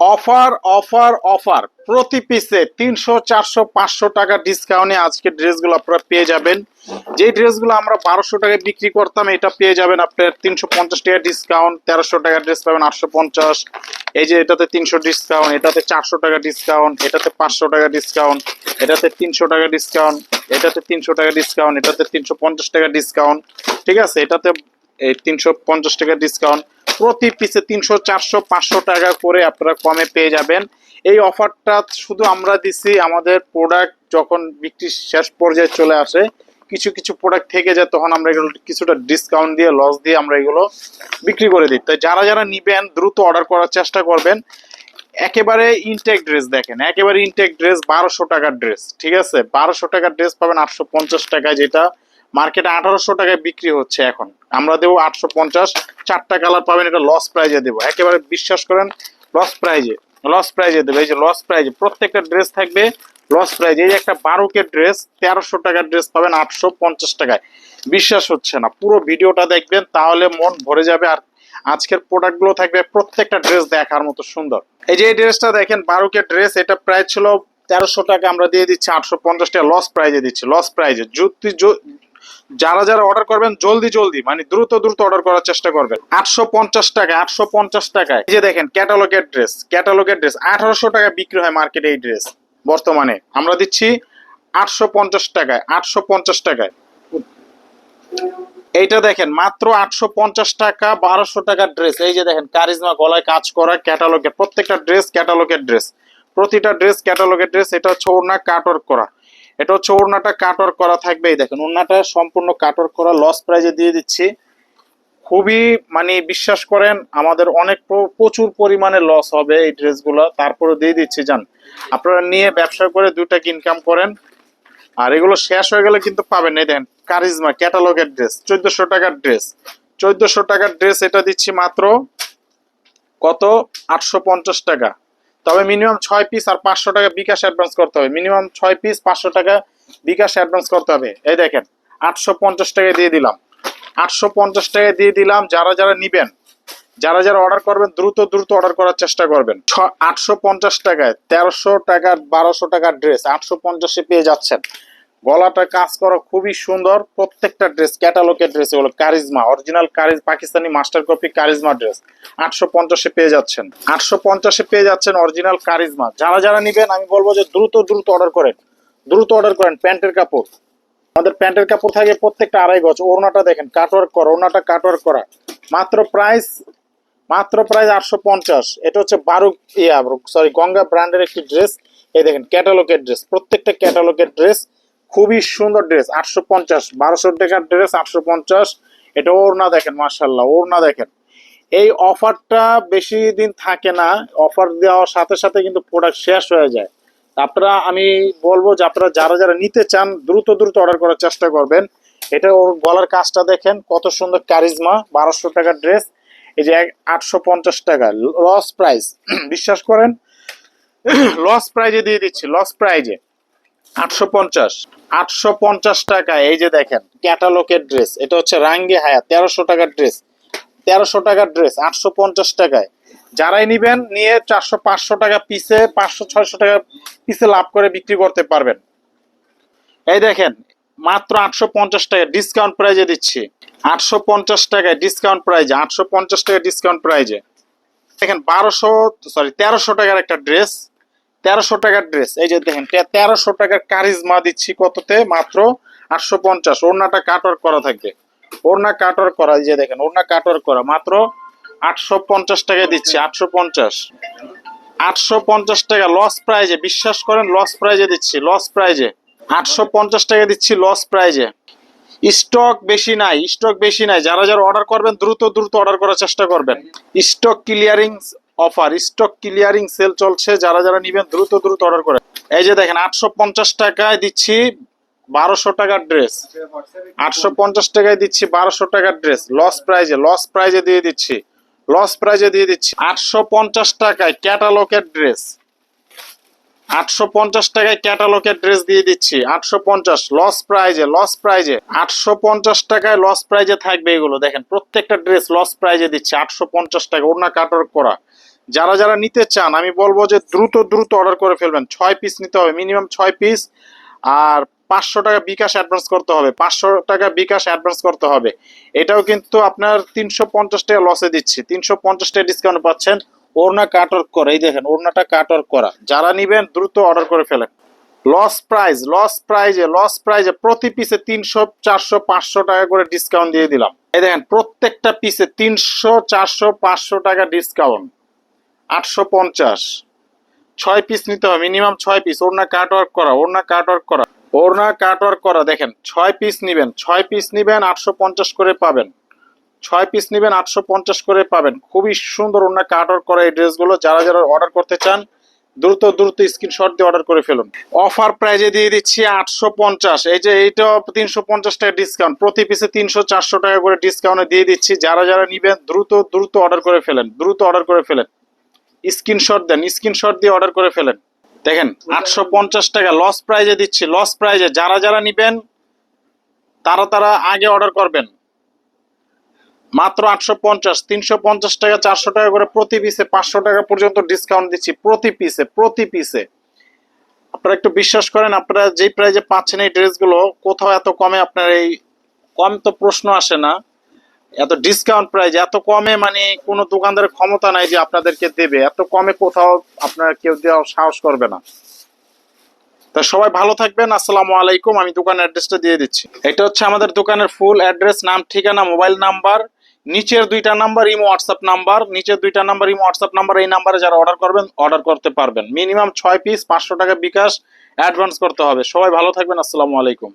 Offer offer offer. প্রতি পিসে তিনশো, চারশো, পাঁচশো টাকা ডিসকাউন্টে আজকে ড্রেসগুলো আপনারা পেয়ে যাবেন। যে ড্রেসগুলো আমরা বারোশো টাকায় বিক্রি করতাম, এটা পেয়ে যাবেন আপনার তিনশো পঞ্চাশ টাকা ডিসকাউন্ট তেরোশো টাকা ড্রেস পাবেন আটশো পঞ্চাশ। এই যে এটাতে তিনশো ডিসকাউন্ট এটাতে চারশো টাকা ডিসকাউন্ট এটাতে পাঁচশো টাকা ডিসকাউন্ট এটাতে তিনশো টাকা ডিসকাউন্ট এটাতে তিনশো টাকা ডিসকাউন্ট এটাতে তিনশো পঞ্চাশ টাকা ডিসকাউন্ট ঠিক আছে? এটাতে এই তিনশো পঞ্চাশ টাকা ডিসকাউন্ট প্রতি পিসে তিনশো, চারশো, পাঁচশো টাকা করে আপনারা কমে পেয়ে যাবেন। এই অফারটা শুধু আমরা দিছি, আমাদের প্রোডাক্ট যখন বিক্রি শেষ পর্যায়ে চলে আসে, কিছু কিছু প্রোডাক্ট থেকে যায়, তখন আমরা এগুলো কিছুটা ডিসকাউন্ট দিয়ে লস দিয়ে আমরা এগুলো বিক্রি করে দিই। তাই যারা যারা নিবেন, দ্রুত অর্ডার করার চেষ্টা করবেন। একেবারে ইনটেক ড্রেস দেখেন, একেবারে ইনটেক ড্রেস বারোশো টাকার ড্রেস ঠিক আছে? বারোশো টাকার ড্রেস পাবেন আটশো পঞ্চাশ টাকায় যেটা মার্কেটে আঠারোশো টাকায় বিক্রি হচ্ছে এখন। আমরা দেবো আটশো পঞ্চাশ, চারটা কালার পাবেন, এটা লস প্রাইজে দেবো। একেবারে বিশ্বাস করেন লস প্রাইজে লস প্রাইজে দেবো। এই যে লস প্রাইজে প্রত্যেকটা ড্রেস থাকবে লস প্রাইজে এই একটা বারোকের ড্রেস তেরোশো টাকার ড্রেস পাবেন আটশো পঞ্চাশ টাকায়। বিশ্বাস হচ্ছে না, পুরো ভিডিওটা দেখবেন, তাহলে মন ভরে যাবে। আর আজকের প্রোডাক্টগুলো থাকবে প্রত্যেকটা ড্রেস দেখার মতো সুন্দর। এই যে এই ড্রেসটা দেখেন বারোকের ড্রেস এটা প্রায় ছিল তেরোশো টাকা, আমরা দিয়ে দিচ্ছি আটশো পঞ্চাশ টাকা লস প্রাইজে দিচ্ছি। লস প্রাইজে যদি যারা যারা অর্ডার করবেন, জলদি জলদি মানে দ্রুত দ্রুত অর্ডার করার চেষ্টা করবেন। আটশো পঞ্চাশ টাকা, আটশো পঞ্চাশ টাকায়। যে দেখেন ক্যাটালগের ড্রেস ক্যাটালগের ড্রেস আঠারোশো টাকা বিক্রি হয় মার্কেটে এই ড্রেস বর্তমানে। আমরা দিচ্ছি আটশো পঞ্চাশ টাকায়, আটশো পঞ্চাশ টাকায়। এইটা দেখেন, মাত্র আটশো পঞ্চাশ টাকা, বারোশো টাকার ড্রেস এই যে দেখেন কারিজমা গলায় কাজ করা ক্যাটালগের প্রত্যেকটা ড্রেস ক্যাটালগের ড্রেস প্রতিটা ড্রেস ক্যাটালগের ড্রেস এটা হচ্ছে ওড়না কাটওয়ার্ক করা। এটা হচ্ছে ওড়নাটা কাটওয়ার্ক করা থাকবে দেখেন, ওড়নাটা সম্পূর্ণ কাটর করা লস প্রাইজে দিয়ে দিচ্ছি। খুবই মানে বিশ্বাস করেন, আমাদের অনেক প্র- প্রচুর পরিমাণে লস হবে এই ড্রেসগুলো, তারপরে দিয়ে দিচ্ছি, যান। আপনারা নিয়ে ব্যবসা করে দুটাকে ইনকাম করেন। আর এগুলো শেষ হয়ে গেলে কিন্তু পাবেন, এই দেখেন কারিজমা ক্যাটালগের ড্রেস চোদ্দশো টাকার ড্রেস চোদ্দশো টাকার ড্রেস এটা দিচ্ছি মাত্র কত? আটশো পঞ্চাশ টাকা। তবে মিনিমাম ছয় পিস আর পাঁচশো টাকা বিকাশ অ্যাডভান্স করতে হবে। মিনিমাম ছয় পিস পাঁচশো টাকা বিকাশ অ্যাডভান্স করতে হবে। এই দেখেন, আটশো পঞ্চাশ টাকা দিয়ে দিলাম। আটশো পঞ্চাশ টাকা দিয়ে দিলাম, যারা যারা নিবেন, যারা যারা অর্ডার করবেন, দ্রুত দ্রুত অর্ডার করার চেষ্টা করবেন। আটশো পঞ্চাশ টাকায় তেরোশো টাকার বারোশো টাকার ড্রেস আটশো পঞ্চাশে পেয়ে যাচ্ছেন। গলাটা কাজ করা খুবই সুন্দর। প্রত্যেকটা ড্রেস ক্যাটালগের ড্রেস এগুলো charisma original curries Pakistani master copy Charizma dress আটশো পঞ্চাশে পেয়ে যাচ্ছেন। আটশো পঞ্চাশে পেয়ে যাচ্ছেন অরিজিনাল কারিজমা যারা যারা নিবেন, আমি বলব যে দ্রুত দ্রুত অর্ডার করেন। দ্রুত অর্ডার করেন প্যান্টের কাপড়। আমাদের প্যান্টের কাপড় থাকে প্রত্যেকটা আড়াই গজ। ওড়নাটা দেখেন কাটওয়ার্ক করা, ওড়নাটা কাটওয়ার্ক করা। মাত্র প্রাইস মাত্র প্রাইস আটশো পঞ্চাশ। এটা হচ্ছে বারুক, ইয়া সরি গঙ্গা ব্র্যান্ডের একটি ড্রেস এই দেখেন ক্যাটালগের ড্রেস প্রত্যেকটা ক্যাটালগের ড্রেস খুবই সুন্দর ড্রেস আটশো পঞ্চাশ, বারোশো টাকার ড্রেস আটশো পঞ্চাশ। এটা ওর না দেখেন মার্শাল্লাহ ওর না দেখেন। এই অফারটা বেশি দিন থাকে না অফার দেওয়ার সাথে সাথে কিন্তু প্রোডাক্ট শেষ হয়ে যায়। আপনারা, আমি বলব যে আপনারা যারা যারা নিতে চান, দ্রুত দ্রুত অর্ডার করার চেষ্টা করবেন। এটা ওর গলার কাজটা দেখেন, কত সুন্দর কারিজমা বারোশো টাকার ড্রেস এই যে আটশো পঞ্চাশ টাকা লস প্রাইস বিশ্বাস করেন লস প্রাইজে দিয়ে দিচ্ছি লস প্রাইজে আটশো পঞ্চাশ। আটশো পঞ্চাশ টাকা, এই যে দেখেন, ক্যাটালগের ড্রেস। এটা হচ্ছে রাঙ্গি হায়া তেরোশো টাকার ড্রেস। তেরোশো টাকার ড্রেস, আটশো পঞ্চাশ টাকায়। যারাই নিবেন, নিয়ে চারশো, পাঁচশো টাকা পিসে পাঁচশো, ছয়শো টাকা পিসে লাভ করে বিক্রি করতে পারবেন। এই দেখেন, মাত্র আটশো পঞ্চাশ টাকা ডিসকাউন্ট প্রাইজে দিচ্ছি। আটশো পঞ্চাশ টাকায় ডিসকাউন্ট প্রাইজে আটশো পঞ্চাশ টাকা ডিসকাউন্ট প্রাইজে দেখেন, বারোশো সরি তেরোশো টাকার একটা ড্রেস তেরোশো টাকার ড্রেস এই যে দেখেন তেরোশো টাকার কারিজমা দিচ্ছি কততে? মাত্র আটশো পঞ্চাশ। ওড়নাটা কাটওয়ার্ক করা থাকবে ওড়না কাটওয়ার্ক করা, এই যে দেখেন, ওড়না কাটওয়ার্ক করা। মাত্র আটশো পঞ্চাশ টাকা দিচ্ছি, আটশো পঞ্চাশ। আটশো পঞ্চাশ টাকা লস প্রাইজে বিশ্বাস করেন লস প্রাইজে দিচ্ছি লস প্রাইজে আটশো পঞ্চাশ টাকা দিচ্ছি লস প্রাইজে স্টক বেশি নাই স্টক বেশি নাই। যারা যারা অর্ডার করবেন, দ্রুত দ্রুত অর্ডার করার চেষ্টা করবেন। Stock clearing offer stock clearing sale চলছে, যারা যারা নিবেন দ্রুত দ্রুত অর্ডার করেন। এই যে দেখেন, আটশো পঞ্চাশ টাকায় দিচ্ছি বারোশো টাকার ড্রেস আটশো পঞ্চাশ টাকায় দিচ্ছি বারোশো টাকার ড্রেস লস প্রাইজে লস প্রাইজে দিয়ে দিচ্ছি। লস প্রাইজে দিয়ে দিচ্ছি আটশো পঞ্চাশ টাকায় ক্যাটালকের ড্রেস আটশো পঞ্চাশ টাকায় ক্যাটালগের ড্রেস দিয়ে দিচ্ছি। আটশো পঞ্চাশ লস প্রাইজে লস প্রাইজে আটশো পঞ্চাশ টাকায় লস প্রাইজে থাকবে এগুলো। দেখেন, প্রত্যেকটা ড্রেস লস প্রাইজে দিচ্ছি, আটশো পঞ্চাশ টাকা, ওড়না কাটার করা। যারা যারা নিতে চান, আমি বলব যে দ্রুত দ্রুত অর্ডার করে ফেলবেন। ছয় পিস নিতে হবে মিনিমাম ছয় পিস আর পাঁচশো টাকা বিকাশ অ্যাডভান্স করতে হবে, পাঁচশো টাকা বিকাশ অ্যাডভান্স করতে হবে। এটাও কিন্তু আপনার তিনশো পঞ্চাশ টাকা লসে দিচ্ছি। তিনশো পঞ্চাশ টাকা ডিসকাউন্ট পাচ্ছেন। ওড়না কাট ওয়ার্ক করা, এই দেখেন, ওড়নাটা কাট ওয়ার্ক করা। যারা নিবেন, দ্রুত অর্ডার করে ফেলেন। লস প্রাইস লস প্রাইজে লস প্রাইজে প্রতি পিসে তিনশো, চারশো, পাঁচশো টাকা করে ডিসকাউন্ট দিয়ে দিলাম। এই দেখেন, প্রত্যেকটা পিসে তিনশো, চারশো, পাঁচশো টাকা ডিসকাউন্ট আটশো পঞ্চাশ। ছয় পিস নিতে হবে মিনিমাম ছয় পিস ওড়না কাট ওয়ার্ক করা, ওড়না কাট ওয়ার্ক করা। ওড়না কাট ওয়ার্ক করা, দেখেন, ছয় পিস নিবেন, ছয় পিস নিবেন, আটশো পঞ্চাশ করে পাবেন। ছয় পিস নিবেন, আটশো পঞ্চাশ করে পাবেন। খুবই সুন্দর কাট ওয়ার্ক করা এই ড্রেসগুলো। যারা যারা অর্ডার করতে চান, দ্রুত দ্রুত স্ক্রিনশট দিয়ে অর্ডার করে ফেলুন। অফার প্রাইজে দিয়ে দিচ্ছি আটশো পঞ্চাশ। এই যে এইটা তিনশো পঞ্চাশ টাকা ডিসকাউন্ট প্রতি পিসে তিনশো চারশো টাকা করে ডিসকাউন্টে দিয়ে দিচ্ছি। যারা যারা নিবেন, দ্রুত দ্রুত অর্ডার করে ফেলেন। দ্রুত অর্ডার করে ফেলেন। স্ক্রিনশট দেন স্ক্রিনশট দিয়ে অর্ডার করে ফেলেন। দেখেন, আটশো পঞ্চাশ টাকা লস প্রাইজে দিচ্ছি। লস প্রাইজে যারা যারা নিবেন, তারা তারা আগে অর্ডার করবেন। মাত্র আটশো পঞ্চাশ, তিনশো পঞ্চাশ টাকা, চারশো টাকা করে প্রতি পিসে পাঁচশো টাকা পর্যন্ত ডিসকাউন্ট দিচ্ছি প্রতি পিসে প্রতি পিসে আপনারা একটু বিশ্বাস করেন, আপনারা যেই প্রাইজে পাচ্ছেন এই ড্রেসগুলো, কোথাও এত কমে আপনার এই, কম তো প্রশ্ন আসে না। এত ডিসকাউন্ট প্রাইস এত কমে মানে কোনো দোকানদারের ক্ষমতা নাই যে আপনাদেরকে দেবে। এত কমে কোথাও আপনার কেউ দেওয়া সাহস করবে না। তা সবাই ভালো থাকবেন, আসসালামু আলাইকুম, আমি দোকানের অ্যাড্রেসটা দিয়ে দিচ্ছি। এটা হচ্ছে আমাদের দোকানের ফুল অ্যাড্রেস নাম, ঠিকানা মোবাইল নাম্বার নিচের দুইটা নাম্বার ইমো হোয়াটসঅ্যাপ নাম্বার নিচের দুইটা নাম্বার ইমো হোয়াটসঅ্যাপ নাম্বার এই নাম্বারে যারা অর্ডার করবেন অর্ডার করতে পারবেন। মিনিমাম ছয় পিস পাঁচশো টাকা বিকাশ অ্যাডভান্স করতে হবে। সবাই ভালো থাকবেন, আসসালামু আলাইকুম।